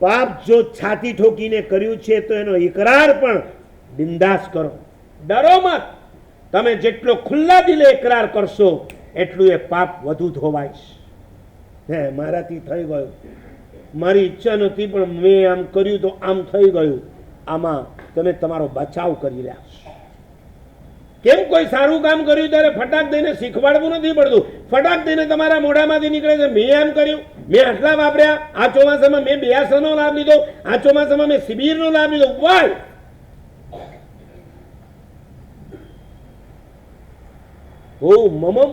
પાપ જો છાતી ઠોકીને કર્યું છે, તો એનો ઇકરાર પણ બિંદાસ કરો. ડરો મત. તમે જેટલો ખુલ્લા દિલે ઇકરાર કરશો, એટલું એ પાપ વધુ ધોવાય હે, મારાથી થઈ ગયું. મારી ઈચ્છા નથી, પણ મેં આમ કર્યું તો આમ થઈ ગયું. આમાં તમે તમારો બચાવ કરી રહ્યા છો. કેમ કોઈ સારું કામ કર્યું ત્યારે ફટાક દઈને શીખવાડવું નથી પડતું? ફટાક દઈને તમારા મોઢામાંથી નીકળે છે. મેં એમ કર્યું. મેં આટલા વાપર્યા. આ ચોમાસામાં મેં બેયાસનો લાભ લીધો. આ ચોમાસામાં મેં શિબિરનો લાભ લીધો. વાય! ઓ મમ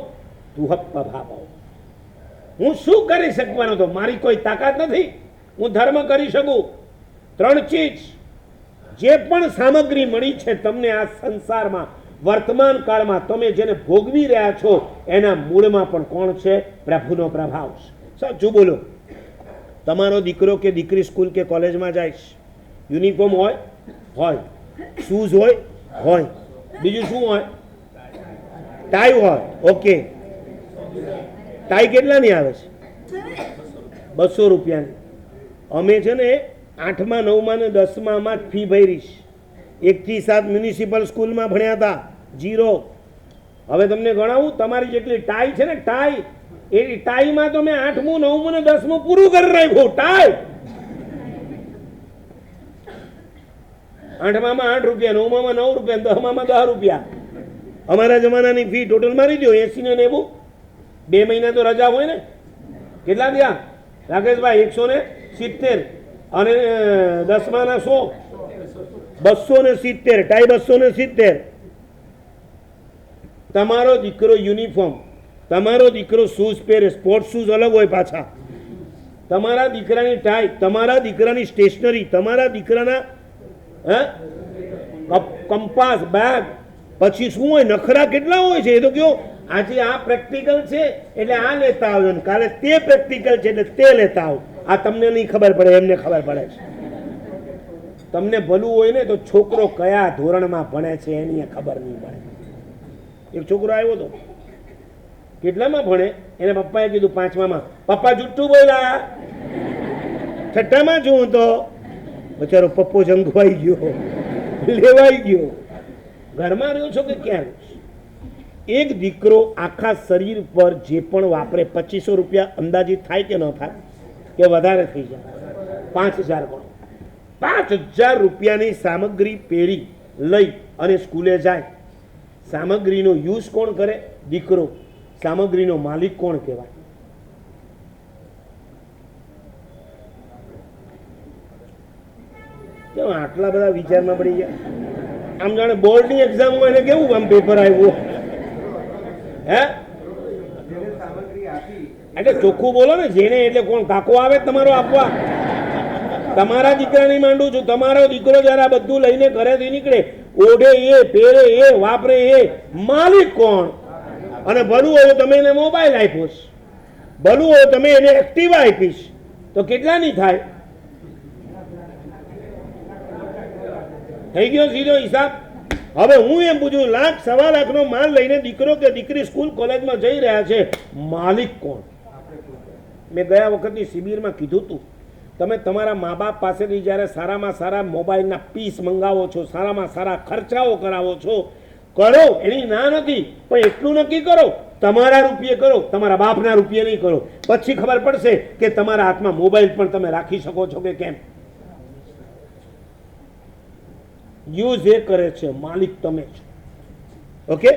તું હપ્પા ભાવો હું શું કરી શકવાનો તો? મારી કોઈ તાકાત નથી. હું ધર્મ કરી શકું. ત્રણ ચીજ. જે પણ સામગ્રી મળી છે તમને આ સંસારમાં વર્તમાન કાળમાં તમે જેને ભોગવી રહ્યા છો, એના મૂળમાં પણ કોણ છે? પ્રભુનો પ્રભાવ છે. સાચું બોલો. તમારો દીકરો કે દીકરી સ્કૂલ કે કોલેજમાં જાય યુનિફોર્મ હોય? હોય. શૂઝ હોય? હોય. બીજું શું હોય? ટાઈ હોય. ઓકે. ટાઈ કેટલાની આવે છે? બસો રૂપિયાની. અમે છે ને આઠમા, નવમા ને દસમામાં જ ફી ભરીશ એકથી સાત મ્યુનિસિપલ સ્કૂલમાં ભણ્યા હતા. જીરો. હવે તમને ગણાવું, તમારી જેટલી ટાઈ છે ને, ટાઈ એ ટાઈમાં તો મેં આઠમું, નવમું ને દસમું પૂરું કરી રાખ્યું, ટાઈ. આઠમામાં આઠ રૂપિયા, નવમામાં નવ રૂપિયા દસમામાં દસ રૂપિયા. અમારા જમાનાની ફી ટોટલ મારી દો એસી ને નેવું બે મહિના તો રજા હોય ને. કેટલા થયા? રાકેશભાઈ, એકસો ને સિત્તેર. અને દસમાના સો. બસો ને સિત્તેર, ટાઈ બસો ને સિત્તેર. તમારો દીકરો યુનિફોર્મ, તમારો દીકરો શૂઝ પહેરે સ્પોર્ટ શૂઝ અલગ હોય પાછા. તમારા દીકરાની ટાઈ, તમારા દીકરાની સ્ટેશનરી, તમારા દીકરાના, હે? Compass, bag. પછી શું હોય, નખરા કેટલા હોય છે? એ તો કયો, આજે આ પ્રેક્ટિકલ છે, એટલે આ લેતા આવ્યો ને. કાલે તે પ્રેક્ટિકલ છે, એટલે તે લેતા આવો. આ તમને નહીં ખબર પડે, એમને ખબર પડે છે. તમને ભલું હોય ને, તો છોકરો કયા ધોરણમાં ભણે છે, એની ખબર નહીં પડે. એક છોકરો આવ્યો હતો કેટલામાં ભણે? એને પપ્પાએ કીધું પાંચમામાં, પપ્પા જુઠ્ઠું બોલ્યા. છઠ્ઠામાં છું તો બચારો પપ્પો જંગવાઈ ગયો, લેવાઈ ગયો. ઘરમાં રહ્યો છો કે ક્યાં એક દીકરો આખા શરીર પર જે પણ વાપરે, પચીસો રૂપિયા અંદાજિત થાય કે ન થાય, કે વધારે થઈ જાય. પાંચ હજાર ગણો. પાંચ હજાર રૂપિયાની સામગ્રી પહેરી લઈ અને સ્કૂલે જાય. સામગ્રીનો યુઝ કોણ કરે? દીકરો. સામગ્રીનો માલિક કોણ કહેવાય? કેમ આટલા બધા વિચારમાં પડી ગયા? આમ જાણે બોર્ડની એક્ઝામ હોય ને કેવું આમ પેપર આવ્યું? હે? એટલે ચોખ્ખું બોલો ને જેને એટલે કોણ કાકો આવે તમારો આપવા. તમારા દીકરાની માંડું છું. તમારો દીકરો જયારે આ બધું લઈને ઘરેથી નીકળે, ઓઢે એ, પહેરે એ, વાપરે એ, માલિક કોણ? અને ભલું હોય તમે એને મોબાઈલ આપ્યો છે. ભલું હોય તમે એને એક્ટિવા આપીશ તો કેટલાની થાય? થઈ ગયો સીધો હિસાબ? હવે હું એમ પૂછું, લાખ, સવા લાખનો માલ લઈને દીકરો કે દીકરી સ્કૂલ કોલેજમાં જઈ રહ્યા છે, માલિક કોણ? મેં ગયા વખતની શિબિરમાં કીધું હતું તમે તમારા મા બાપ પાસેથી જ્યારે સારામાં સારા મોબાઈલના પીસ મંગાવો છો, સારામાં સારા ખર્ચાઓ કરાવો છો, કરો, એની ના નથી, પણ એટલું નક્કી કરો, તમારા રૂપિયે કરો, તમારા બાપના રૂપિયે નહીં કરો. પછી ખબર પડશે કે તમારા હાથમાં મોબાઈલ પણ તમે રાખી શકો છો કે કેમ? યુઝ એ કરે છે, માલિક તમે છો. ઓકે